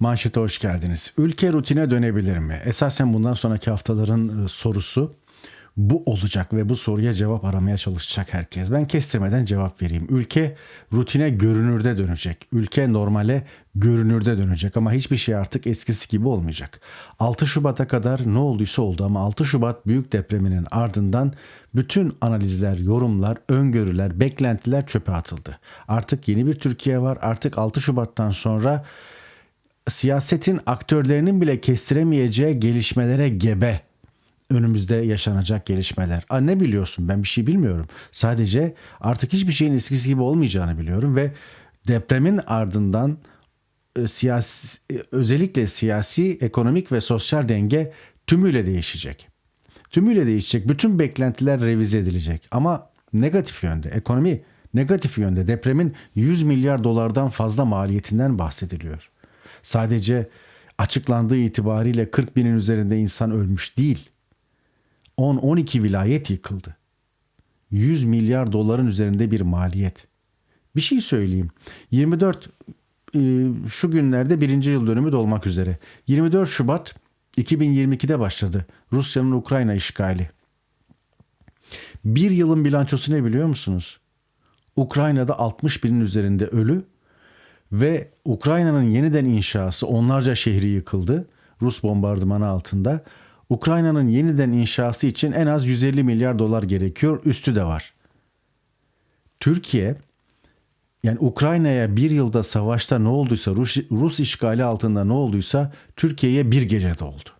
Manşete hoş geldiniz. Ülke rutine dönebilir mi? Esasen bundan sonraki haftaların e, sorusu bu olacak ve bu soruya cevap aramaya çalışacak herkes. Ben kestirmeden cevap vereyim. Ülke rutine görünürde dönecek. Ülke normale görünürde dönecek ama hiçbir şey artık eskisi gibi olmayacak. 6 Şubat'a kadar ne olduysa oldu ama 6 Şubat büyük depreminin ardından bütün analizler, yorumlar, öngörüler, beklentiler çöpe atıldı. Artık yeni bir Türkiye var. Artık 6 Şubat'tan sonra siyasetin aktörlerinin bile kestiremeyeceği gelişmelere gebe önümüzde yaşanacak gelişmeler. Aa, ne biliyorsun ben bir şey bilmiyorum. Sadece artık hiçbir şeyin eskisi gibi olmayacağını biliyorum ve depremin ardından e, siyasi, e, özellikle siyasi, ekonomik ve sosyal denge tümüyle değişecek. Tümüyle değişecek. Bütün beklentiler revize edilecek. Ama negatif yönde, ekonomi negatif yönde depremin 100 milyar dolardan fazla maliyetinden bahsediliyor. Sadece açıklandığı itibariyle 40 binin üzerinde insan ölmüş değil. 10-12 vilayet yıkıldı. 100 milyar doların üzerinde bir maliyet. Bir şey söyleyeyim. 24 e, şu günlerde birinci yıl dönümü dolmak üzere. 24 Şubat 2022'de başladı Rusya'nın Ukrayna işgali. Bir yılın bilançosu ne biliyor musunuz? Ukrayna'da 60 binin üzerinde ölü ve Ukrayna'nın yeniden inşası onlarca şehri yıkıldı Rus bombardımanı altında. Ukrayna'nın yeniden inşası için en az 150 milyar dolar gerekiyor. Üstü de var. Türkiye yani Ukrayna'ya bir yılda savaşta ne olduysa Rus, Rus işgali altında ne olduysa Türkiye'ye bir gecede oldu.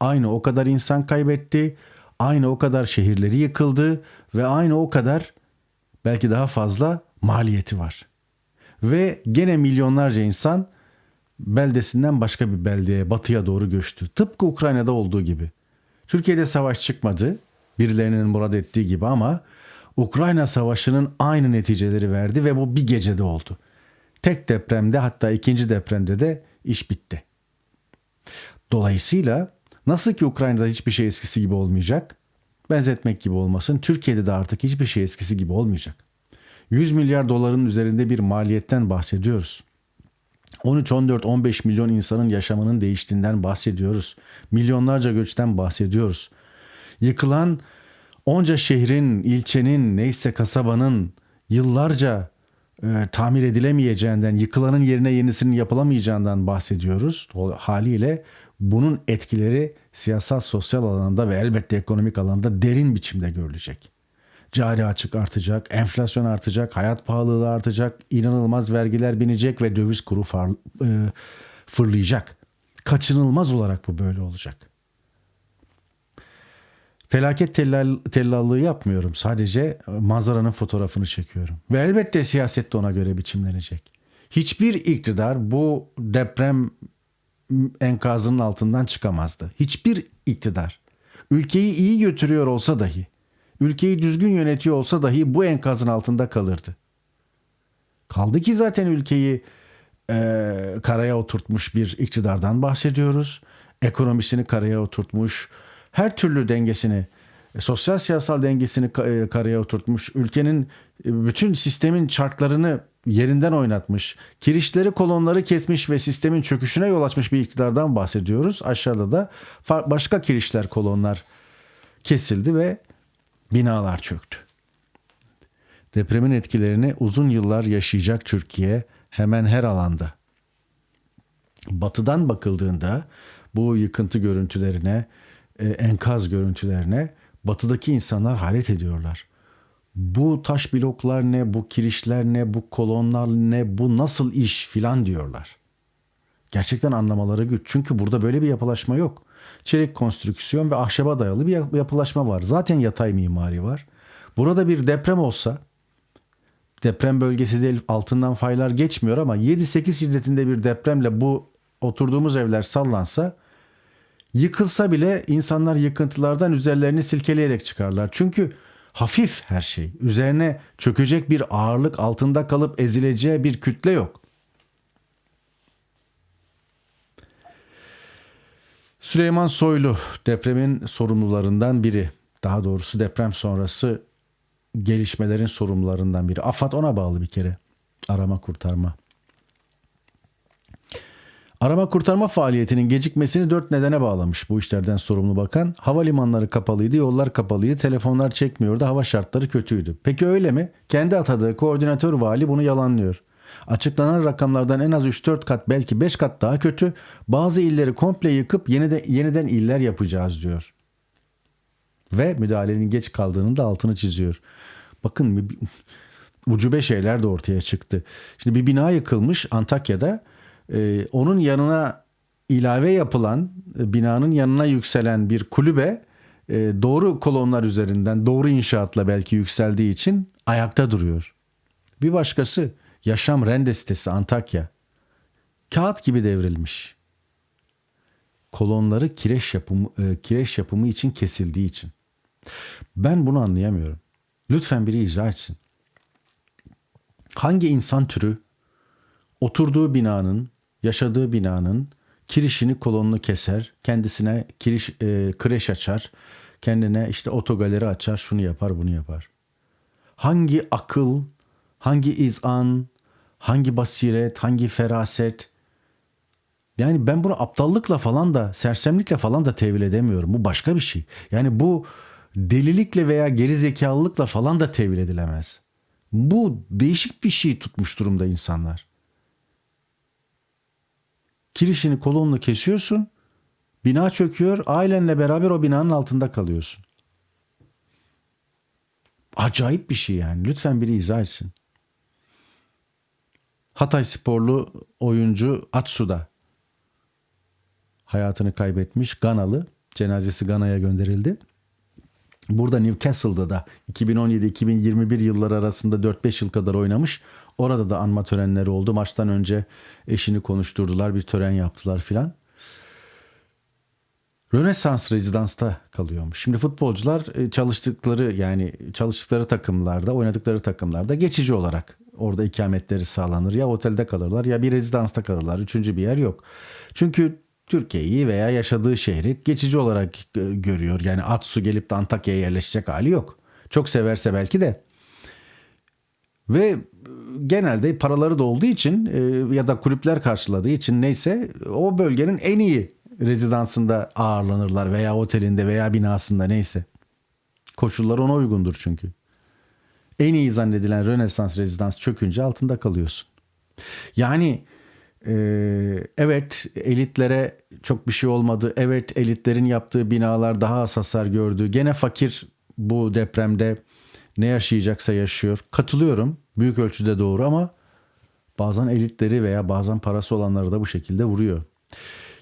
Aynı o kadar insan kaybetti, aynı o kadar şehirleri yıkıldı ve aynı o kadar belki daha fazla maliyeti var. Ve gene milyonlarca insan beldesinden başka bir beldeye, batıya doğru göçtü. Tıpkı Ukrayna'da olduğu gibi. Türkiye'de savaş çıkmadı, birilerinin murad ettiği gibi ama Ukrayna Savaşı'nın aynı neticeleri verdi ve bu bir gecede oldu. Tek depremde hatta ikinci depremde de iş bitti. Dolayısıyla nasıl ki Ukrayna'da hiçbir şey eskisi gibi olmayacak, benzetmek gibi olmasın, Türkiye'de de artık hiçbir şey eskisi gibi olmayacak. 100 milyar doların üzerinde bir maliyetten bahsediyoruz. 13, 14, 15 milyon insanın yaşamının değiştiğinden bahsediyoruz. Milyonlarca göçten bahsediyoruz. Yıkılan onca şehrin, ilçenin, neyse kasabanın yıllarca e, tamir edilemeyeceğinden, yıkılanın yerine yenisinin yapılamayacağından bahsediyoruz. O haliyle bunun etkileri siyasal, sosyal alanda ve elbette ekonomik alanda derin biçimde görülecek. Cari açık artacak, enflasyon artacak, hayat pahalılığı artacak, inanılmaz vergiler binecek ve döviz kuru far, e, fırlayacak. Kaçınılmaz olarak bu böyle olacak. Felaket tellal, tellallığı yapmıyorum. Sadece manzaranın fotoğrafını çekiyorum. Ve elbette siyaset de ona göre biçimlenecek. Hiçbir iktidar bu deprem enkazının altından çıkamazdı. Hiçbir iktidar. Ülkeyi iyi götürüyor olsa dahi ülkeyi düzgün yönetiyor olsa dahi bu enkazın altında kalırdı. Kaldı ki zaten ülkeyi e, karaya oturtmuş bir iktidardan bahsediyoruz. Ekonomisini karaya oturtmuş, her türlü dengesini, e, sosyal siyasal dengesini e, karaya oturtmuş, ülkenin e, bütün sistemin çarklarını yerinden oynatmış, kirişleri kolonları kesmiş ve sistemin çöküşüne yol açmış bir iktidardan bahsediyoruz. Aşağıda da başka kirişler kolonlar kesildi ve binalar çöktü. Depremin etkilerini uzun yıllar yaşayacak Türkiye hemen her alanda. Batıdan bakıldığında bu yıkıntı görüntülerine, e, enkaz görüntülerine batıdaki insanlar hayret ediyorlar. Bu taş bloklar ne, bu kirişler ne, bu kolonlar ne, bu nasıl iş filan diyorlar. Gerçekten anlamaları güç. Çünkü burada böyle bir yapılaşma yok çelik konstrüksiyon ve ahşaba dayalı bir yapılaşma var. Zaten yatay mimari var. Burada bir deprem olsa deprem bölgesi değil altından faylar geçmiyor ama 7-8 şiddetinde bir depremle bu oturduğumuz evler sallansa yıkılsa bile insanlar yıkıntılardan üzerlerini silkeleyerek çıkarlar. Çünkü hafif her şey. Üzerine çökecek bir ağırlık altında kalıp ezileceği bir kütle yok. Süleyman Soylu depremin sorumlularından biri. Daha doğrusu deprem sonrası gelişmelerin sorumlularından biri. AFAD ona bağlı bir kere. Arama kurtarma. Arama kurtarma faaliyetinin gecikmesini dört nedene bağlamış bu işlerden sorumlu bakan. Havalimanları kapalıydı, yollar kapalıydı, telefonlar çekmiyordu, hava şartları kötüydü. Peki öyle mi? Kendi atadığı koordinatör vali bunu yalanlıyor. Açıklanan rakamlardan en az 3-4 kat belki 5 kat daha kötü. Bazı illeri komple yıkıp yeniden, yeniden iller yapacağız diyor. Ve müdahalenin geç kaldığının da altını çiziyor. Bakın ucube şeyler de ortaya çıktı. Şimdi bir bina yıkılmış Antakya'da. Ee, onun yanına ilave yapılan e, binanın yanına yükselen bir kulübe e, doğru kolonlar üzerinden doğru inşaatla belki yükseldiği için ayakta duruyor. Bir başkası Yaşam Rende sitesi Antakya. Kağıt gibi devrilmiş. Kolonları kireç yapımı, e, kireç yapımı için kesildiği için. Ben bunu anlayamıyorum. Lütfen biri izah etsin. Hangi insan türü oturduğu binanın, yaşadığı binanın kirişini kolonunu keser, kendisine kiriş, e, kreş açar, kendine işte otogaleri açar, şunu yapar, bunu yapar. Hangi akıl, hangi izan, hangi basiret, hangi feraset? Yani ben bunu aptallıkla falan da, sersemlikle falan da tevil edemiyorum. Bu başka bir şey. Yani bu delilikle veya gerizekalılıkla falan da tevil edilemez. Bu değişik bir şey tutmuş durumda insanlar. Kirişini kolonunu kesiyorsun. Bina çöküyor. Ailenle beraber o binanın altında kalıyorsun. Acayip bir şey yani. Lütfen biri izah etsin. Hatay sporlu oyuncu Atsu'da hayatını kaybetmiş. Ganalı. Cenazesi Gana'ya gönderildi. Burada Newcastle'da da 2017-2021 yılları arasında 4-5 yıl kadar oynamış. Orada da anma törenleri oldu. Maçtan önce eşini konuşturdular. Bir tören yaptılar filan. Rönesans rezidansta kalıyormuş. Şimdi futbolcular e, çalıştıkları yani çalıştıkları takımlarda, oynadıkları takımlarda geçici olarak orada ikametleri sağlanır. Ya otelde kalırlar ya bir rezidansta kalırlar. Üçüncü bir yer yok. Çünkü Türkiye'yi veya yaşadığı şehri geçici olarak e, görüyor. Yani Atsu gelip de Antakya'ya yerleşecek hali yok. Çok severse belki de. Ve e, genelde paraları da olduğu için ya da kulüpler karşıladığı için neyse o bölgenin en iyi rezidansında ağırlanırlar veya otelinde veya binasında neyse. Koşullar ona uygundur çünkü. En iyi zannedilen Rönesans rezidans çökünce altında kalıyorsun. Yani e, evet elitlere çok bir şey olmadı. Evet elitlerin yaptığı binalar daha az hasar gördü. Gene fakir bu depremde ne yaşayacaksa yaşıyor. Katılıyorum. Büyük ölçüde doğru ama bazen elitleri veya bazen parası olanları da bu şekilde vuruyor.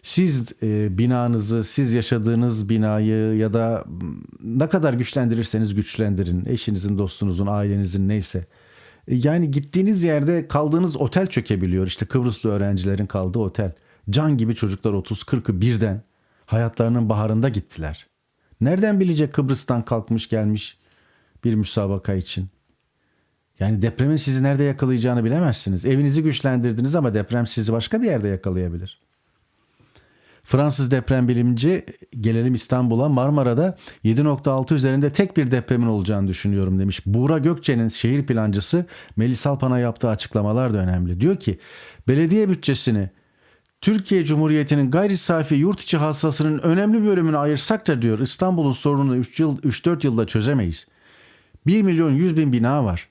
Siz e, binanızı, siz yaşadığınız binayı ya da ne kadar güçlendirirseniz güçlendirin. Eşinizin, dostunuzun, ailenizin neyse. E, Yani gittiğiniz yerde kaldığınız otel çökebiliyor. İşte Kıbrıslı öğrencilerin kaldığı otel. Can gibi çocuklar 30-40'ı birden hayatlarının baharında gittiler. Nereden bilecek Kıbrıs'tan kalkmış gelmiş bir müsabaka için? Yani depremin sizi nerede yakalayacağını bilemezsiniz. Evinizi güçlendirdiniz ama deprem sizi başka bir yerde yakalayabilir. Fransız deprem bilimci gelelim İstanbul'a Marmara'da 7.6 üzerinde tek bir depremin olacağını düşünüyorum demiş. Buğra Gökçe'nin şehir plancısı Melis Alpan'a yaptığı açıklamalar da önemli. Diyor ki belediye bütçesini Türkiye Cumhuriyeti'nin gayri safi yurt içi hasılasının önemli bölümünü ayırsak da diyor İstanbul'un sorununu 3 yıl 3-4 yılda çözemeyiz. 1 milyon 100 bin bina var.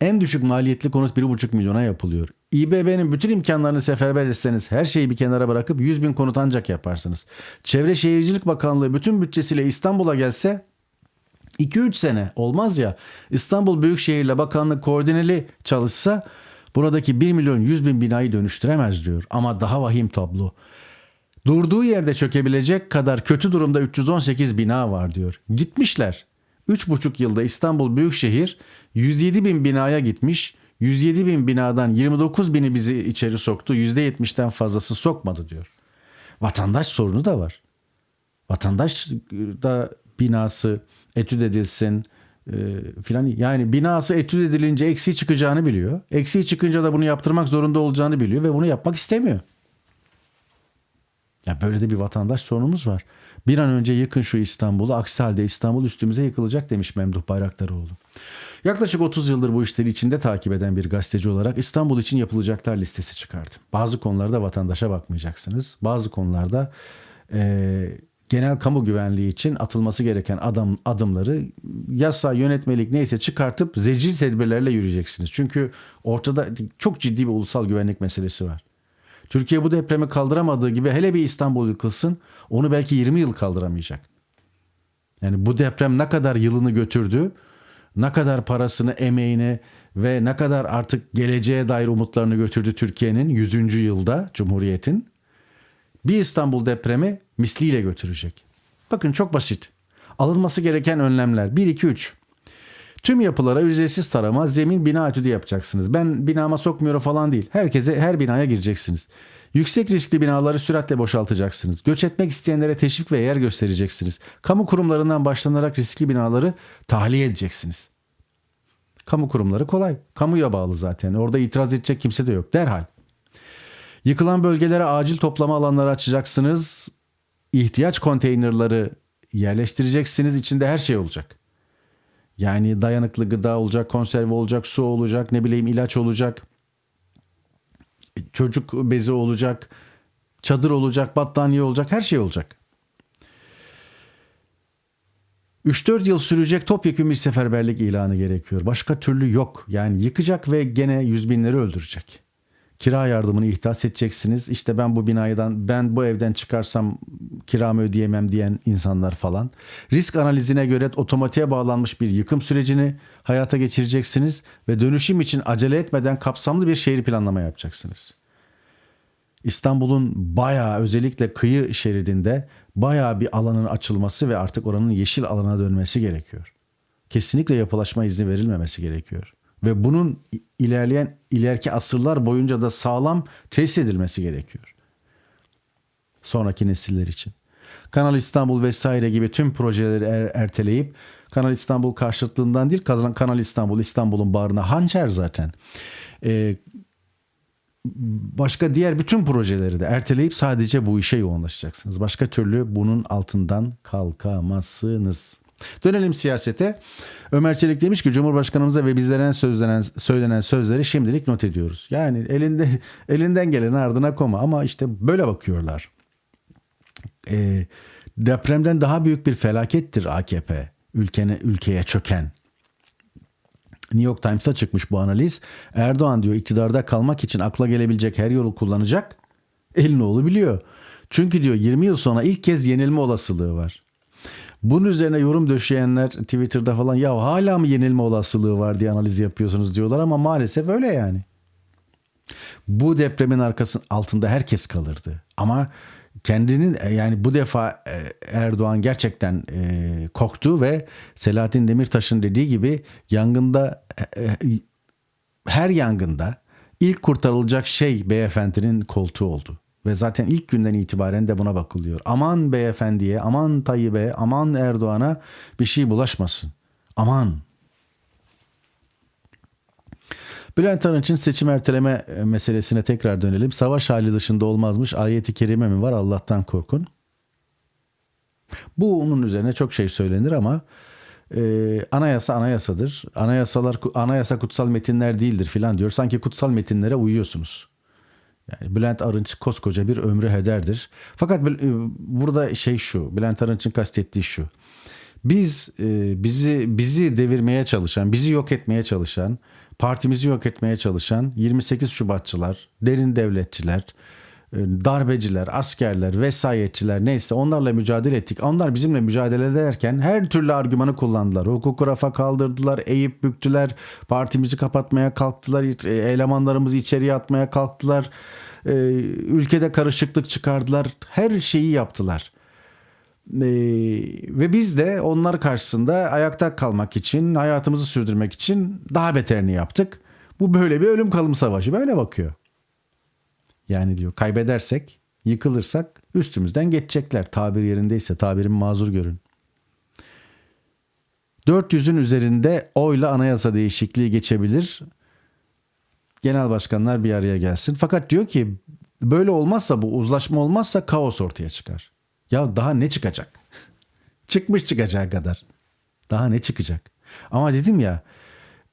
En düşük maliyetli konut 1,5 milyona yapılıyor. İBB'nin bütün imkanlarını seferber etseniz her şeyi bir kenara bırakıp 100 bin konut ancak yaparsınız. Çevre Şehircilik Bakanlığı bütün bütçesiyle İstanbul'a gelse 2-3 sene olmaz ya İstanbul Büyükşehir'le bakanlık koordineli çalışsa buradaki 1 milyon 100 bin binayı dönüştüremez diyor. Ama daha vahim tablo. Durduğu yerde çökebilecek kadar kötü durumda 318 bina var diyor. Gitmişler. 3,5 yılda İstanbul Büyükşehir 107 bin binaya gitmiş. 107 bin binadan 29 bini bizi içeri soktu. %70'den fazlası sokmadı diyor. Vatandaş sorunu da var. Vatandaş da binası etüt edilsin e, filan. Yani binası etüt edilince eksiği çıkacağını biliyor. Eksiği çıkınca da bunu yaptırmak zorunda olacağını biliyor ve bunu yapmak istemiyor. Ya böyle de bir vatandaş sorunumuz var. Bir an önce yıkın şu İstanbul'u. Aksi halde İstanbul üstümüze yıkılacak demiş Memduh Bayraktaroğlu. Yaklaşık 30 yıldır bu işleri içinde takip eden bir gazeteci olarak İstanbul için yapılacaklar listesi çıkardım. Bazı konularda vatandaşa bakmayacaksınız. Bazı konularda eee, genel kamu güvenliği için atılması gereken adam adımları yasa, yönetmelik neyse çıkartıp zecil tedbirlerle yürüyeceksiniz. Çünkü ortada çok ciddi bir ulusal güvenlik meselesi var. Türkiye bu depremi kaldıramadığı gibi hele bir İstanbul yıkılsın onu belki 20 yıl kaldıramayacak. Yani bu deprem ne kadar yılını götürdü, ne kadar parasını, emeğini ve ne kadar artık geleceğe dair umutlarını götürdü Türkiye'nin 100. yılda Cumhuriyet'in. Bir İstanbul depremi misliyle götürecek. Bakın çok basit. Alınması gereken önlemler 1 2 3. Tüm yapılara ücretsiz tarama, zemin bina etüdü yapacaksınız. Ben binama sokmuyorum falan değil. Herkese her binaya gireceksiniz. Yüksek riskli binaları süratle boşaltacaksınız. Göç etmek isteyenlere teşvik ve yer göstereceksiniz. Kamu kurumlarından başlanarak riskli binaları tahliye edeceksiniz. Kamu kurumları kolay. Kamuya bağlı zaten. Orada itiraz edecek kimse de yok. Derhal. Yıkılan bölgelere acil toplama alanları açacaksınız. İhtiyaç konteynerları yerleştireceksiniz. İçinde her şey olacak. Yani dayanıklı gıda olacak, konserve olacak, su olacak, ne bileyim ilaç olacak. Çocuk bezi olacak, çadır olacak, battaniye olacak, her şey olacak. 3-4 yıl sürecek topyekun bir seferberlik ilanı gerekiyor. Başka türlü yok. Yani yıkacak ve gene yüz binleri öldürecek. Kira yardımını ihtas edeceksiniz. İşte ben bu binadan, ben bu evden çıkarsam kiramı ödeyemem diyen insanlar falan. Risk analizine göre otomatiğe bağlanmış bir yıkım sürecini hayata geçireceksiniz ve dönüşüm için acele etmeden kapsamlı bir şehir planlama yapacaksınız. İstanbul'un bayağı özellikle kıyı şeridinde bayağı bir alanın açılması ve artık oranın yeşil alana dönmesi gerekiyor. Kesinlikle yapılaşma izni verilmemesi gerekiyor. Ve bunun ilerleyen ileriki asırlar boyunca da sağlam tesis edilmesi gerekiyor. Sonraki nesiller için. Kanal İstanbul vesaire gibi tüm projeleri er- erteleyip Kanal İstanbul karşıtlığından değil Kanal İstanbul İstanbul'un bağrına hançer zaten. Ee, başka diğer bütün projeleri de erteleyip sadece bu işe yoğunlaşacaksınız. Başka türlü bunun altından kalkamazsınız. Dönelim siyasete. Ömer Çelik demiş ki Cumhurbaşkanımıza ve bizlere sözlenen, söylenen sözleri şimdilik not ediyoruz. Yani elinde elinden gelen ardına koma ama işte böyle bakıyorlar. E, depremden daha büyük bir felakettir AKP ülkene, ülkeye çöken. New York Times'ta çıkmış bu analiz. Erdoğan diyor iktidarda kalmak için akla gelebilecek her yolu kullanacak. Elin oğlu biliyor. Çünkü diyor 20 yıl sonra ilk kez yenilme olasılığı var. Bunun üzerine yorum döşeyenler Twitter'da falan ya hala mı yenilme olasılığı var diye analiz yapıyorsunuz diyorlar ama maalesef öyle yani. Bu depremin arkasının altında herkes kalırdı. Ama kendinin yani bu defa Erdoğan gerçekten e, korktu ve Selahattin Demirtaş'ın dediği gibi yangında e, her yangında ilk kurtarılacak şey beyefendinin koltuğu oldu. Ve zaten ilk günden itibaren de buna bakılıyor. Aman beyefendiye, aman Tayyip'e, aman Erdoğan'a bir şey bulaşmasın. Aman. Bülent Arınç'ın seçim erteleme meselesine tekrar dönelim. Savaş hali dışında olmazmış ayeti kerime mi var Allah'tan korkun. Bu onun üzerine çok şey söylenir ama e, anayasa anayasadır. Anayasalar anayasa kutsal metinler değildir filan diyor. Sanki kutsal metinlere uyuyorsunuz. Yani Bülent Arınç koskoca bir ömrü hederdir. Fakat burada şey şu, Bülent Arınç'ın kastettiği şu. Biz bizi bizi devirmeye çalışan, bizi yok etmeye çalışan, partimizi yok etmeye çalışan 28 Şubatçılar, derin devletçiler, darbeciler, askerler, vesayetçiler neyse onlarla mücadele ettik. Onlar bizimle mücadele ederken her türlü argümanı kullandılar. Hukuku rafa kaldırdılar, eğip büktüler, partimizi kapatmaya kalktılar, elemanlarımızı içeriye atmaya kalktılar. Ülkede karışıklık çıkardılar. Her şeyi yaptılar. ve biz de onlar karşısında ayakta kalmak için, hayatımızı sürdürmek için daha beterini yaptık. Bu böyle bir ölüm kalım savaşı. Böyle bakıyor. Yani diyor kaybedersek, yıkılırsak üstümüzden geçecekler. Tabir yerindeyse tabirim mazur görün. 400'ün üzerinde oyla anayasa değişikliği geçebilir. Genel başkanlar bir araya gelsin. Fakat diyor ki böyle olmazsa bu uzlaşma olmazsa kaos ortaya çıkar. Ya daha ne çıkacak? Çıkmış çıkacağı kadar. Daha ne çıkacak? Ama dedim ya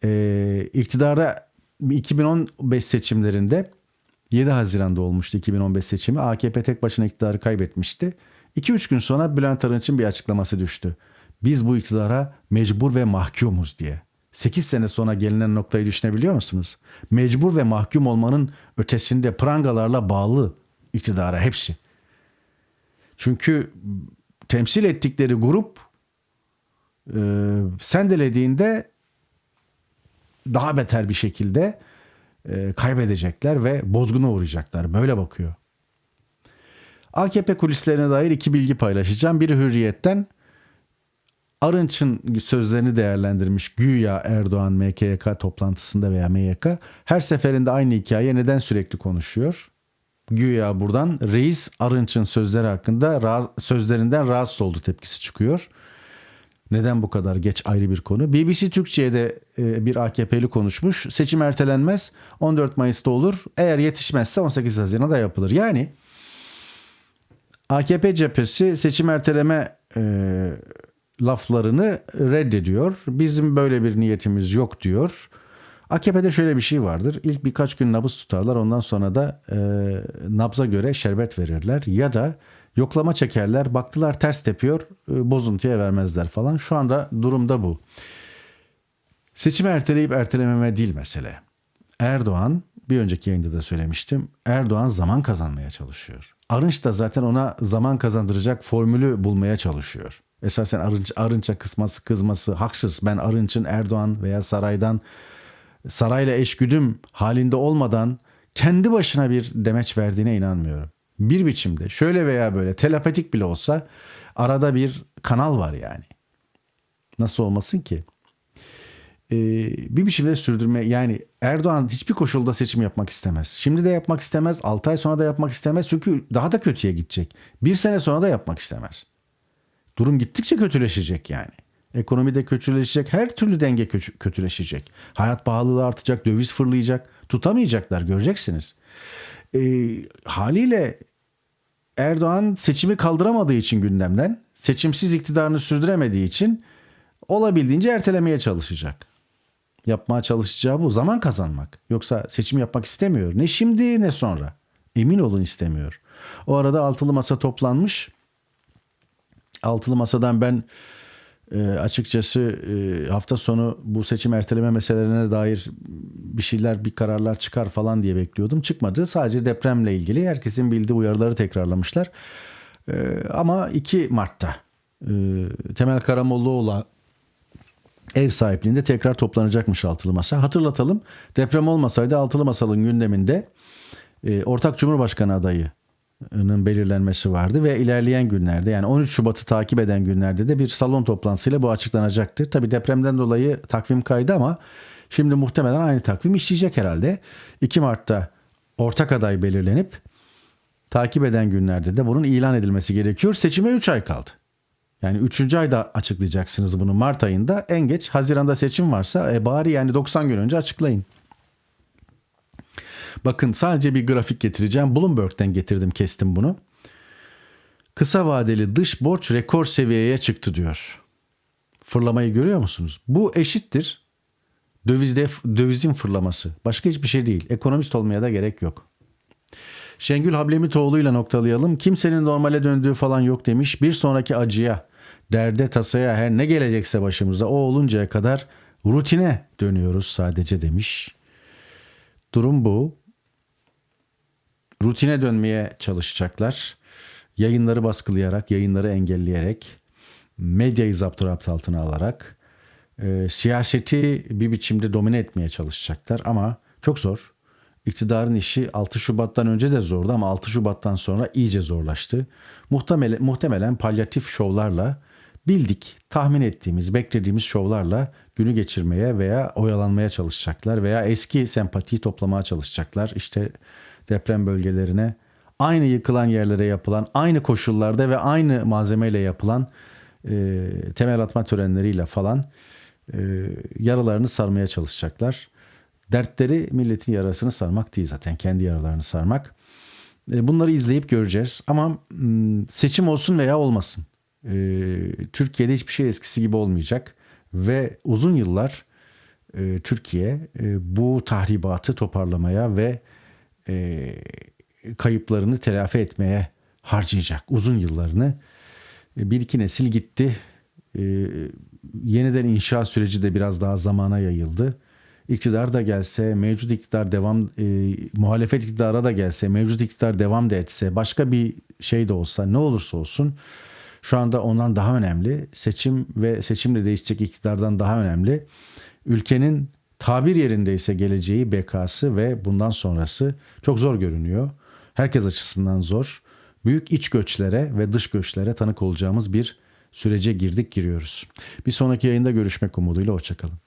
e, iktidara 2015 seçimlerinde 7 Haziran'da olmuştu 2015 seçimi. AKP tek başına iktidarı kaybetmişti. 2-3 gün sonra Bülent Arınç'ın bir açıklaması düştü. Biz bu iktidara mecbur ve mahkumuz diye. 8 sene sonra gelinen noktayı düşünebiliyor musunuz? Mecbur ve mahkum olmanın ötesinde prangalarla bağlı iktidara hepsi. Çünkü temsil ettikleri grup e, sendelediğinde daha beter bir şekilde e, kaybedecekler ve bozguna uğrayacaklar. Böyle bakıyor. AKP kulislerine dair iki bilgi paylaşacağım. Biri Hürriyet'ten Arınç'ın sözlerini değerlendirmiş güya Erdoğan MKYK toplantısında veya MYK her seferinde aynı hikaye neden sürekli konuşuyor? Güya buradan reis Arınç'ın sözleri hakkında sözlerinden rahatsız oldu tepkisi çıkıyor. Neden bu kadar geç ayrı bir konu. BBC Türkçe'ye de e, bir AKP'li konuşmuş. Seçim ertelenmez 14 Mayıs'ta olur. Eğer yetişmezse 18 Haziran'da yapılır. Yani AKP cephesi seçim erteleme e, laflarını reddediyor. Bizim böyle bir niyetimiz yok diyor. AKP'de şöyle bir şey vardır. İlk birkaç gün nabız tutarlar ondan sonra da e, nabza göre şerbet verirler. Ya da yoklama çekerler baktılar ters tepiyor e, bozuntuya vermezler falan. Şu anda durumda bu. Seçimi erteleyip ertelememe değil mesele. Erdoğan bir önceki yayında da söylemiştim. Erdoğan zaman kazanmaya çalışıyor. Arınç da zaten ona zaman kazandıracak formülü bulmaya çalışıyor. Esasen Arınç, Arınç'a kısması kızması haksız. Ben Arınç'ın Erdoğan veya saraydan sarayla eşgüdüm halinde olmadan kendi başına bir demeç verdiğine inanmıyorum. Bir biçimde şöyle veya böyle telepatik bile olsa arada bir kanal var yani. Nasıl olmasın ki? Ee, bir biçimde sürdürme yani Erdoğan hiçbir koşulda seçim yapmak istemez. Şimdi de yapmak istemez. 6 ay sonra da yapmak istemez. Çünkü daha da kötüye gidecek. Bir sene sonra da yapmak istemez. Durum gittikçe kötüleşecek yani. Ekonomi de kötüleşecek. Her türlü denge kötüleşecek. Hayat pahalılığı artacak. Döviz fırlayacak. Tutamayacaklar göreceksiniz. E, haliyle Erdoğan seçimi kaldıramadığı için gündemden, seçimsiz iktidarını sürdüremediği için olabildiğince ertelemeye çalışacak. Yapmaya çalışacağı bu. Zaman kazanmak. Yoksa seçim yapmak istemiyor. Ne şimdi ne sonra. Emin olun istemiyor. O arada altılı masa toplanmış altılı masadan ben e, açıkçası e, hafta sonu bu seçim erteleme meselelerine dair bir şeyler, bir kararlar çıkar falan diye bekliyordum. Çıkmadı. Sadece depremle ilgili herkesin bildiği uyarıları tekrarlamışlar. E, ama 2 Mart'ta e, Temel Karamollaoğlu ev sahipliğinde tekrar toplanacakmış altılı masa. Hatırlatalım deprem olmasaydı altılı masalın gündeminde e, ortak cumhurbaşkanı adayı belirlenmesi vardı ve ilerleyen günlerde yani 13 Şubat'ı takip eden günlerde de bir salon toplantısıyla bu açıklanacaktır. Tabi depremden dolayı takvim kaydı ama şimdi muhtemelen aynı takvim işleyecek herhalde. 2 Mart'ta ortak aday belirlenip takip eden günlerde de bunun ilan edilmesi gerekiyor. Seçime 3 ay kaldı. Yani 3. ayda açıklayacaksınız bunu Mart ayında. En geç Haziran'da seçim varsa e bari yani 90 gün önce açıklayın. Bakın sadece bir grafik getireceğim. Bloomberg'den getirdim kestim bunu. Kısa vadeli dış borç rekor seviyeye çıktı diyor. Fırlamayı görüyor musunuz? Bu eşittir dövizde dövizin fırlaması. Başka hiçbir şey değil. Ekonomist olmaya da gerek yok. Şengül Hablemitoğlu ile noktalayalım. Kimsenin normale döndüğü falan yok demiş. Bir sonraki acıya, derde, tasaya her ne gelecekse başımıza o oluncaya kadar rutine dönüyoruz sadece demiş. Durum bu rutine dönmeye çalışacaklar. Yayınları baskılayarak, yayınları engelleyerek, medyayı zapturapt altına alarak e, siyaseti bir biçimde domine etmeye çalışacaklar ama çok zor. İktidarın işi 6 Şubat'tan önce de zordu ama 6 Şubat'tan sonra iyice zorlaştı. Muhtemelen, muhtemelen palyatif şovlarla bildik, tahmin ettiğimiz, beklediğimiz şovlarla günü geçirmeye veya oyalanmaya çalışacaklar veya eski sempatiyi toplamaya çalışacaklar. İşte deprem bölgelerine aynı yıkılan yerlere yapılan, aynı koşullarda ve aynı malzemeyle yapılan e, temel atma törenleriyle falan e, yaralarını sarmaya çalışacaklar. Dertleri milletin yarasını sarmak değil zaten kendi yaralarını sarmak. E, bunları izleyip göreceğiz ama seçim olsun veya olmasın. E, Türkiye'de hiçbir şey eskisi gibi olmayacak ve uzun yıllar e, Türkiye e, bu tahribatı toparlamaya ve e, kayıplarını telafi etmeye harcayacak uzun yıllarını. E, bir iki nesil gitti. E, yeniden inşa süreci de biraz daha zamana yayıldı. İktidar da gelse, mevcut iktidar devam, e, muhalefet iktidara da gelse, mevcut iktidar devam da etse, başka bir şey de olsa, ne olursa olsun şu anda ondan daha önemli, seçim ve seçimle değişecek iktidardan daha önemli. Ülkenin tabir yerindeyse geleceği, bekası ve bundan sonrası çok zor görünüyor. Herkes açısından zor. Büyük iç göçlere ve dış göçlere tanık olacağımız bir sürece girdik giriyoruz. Bir sonraki yayında görüşmek umuduyla hoşçakalın.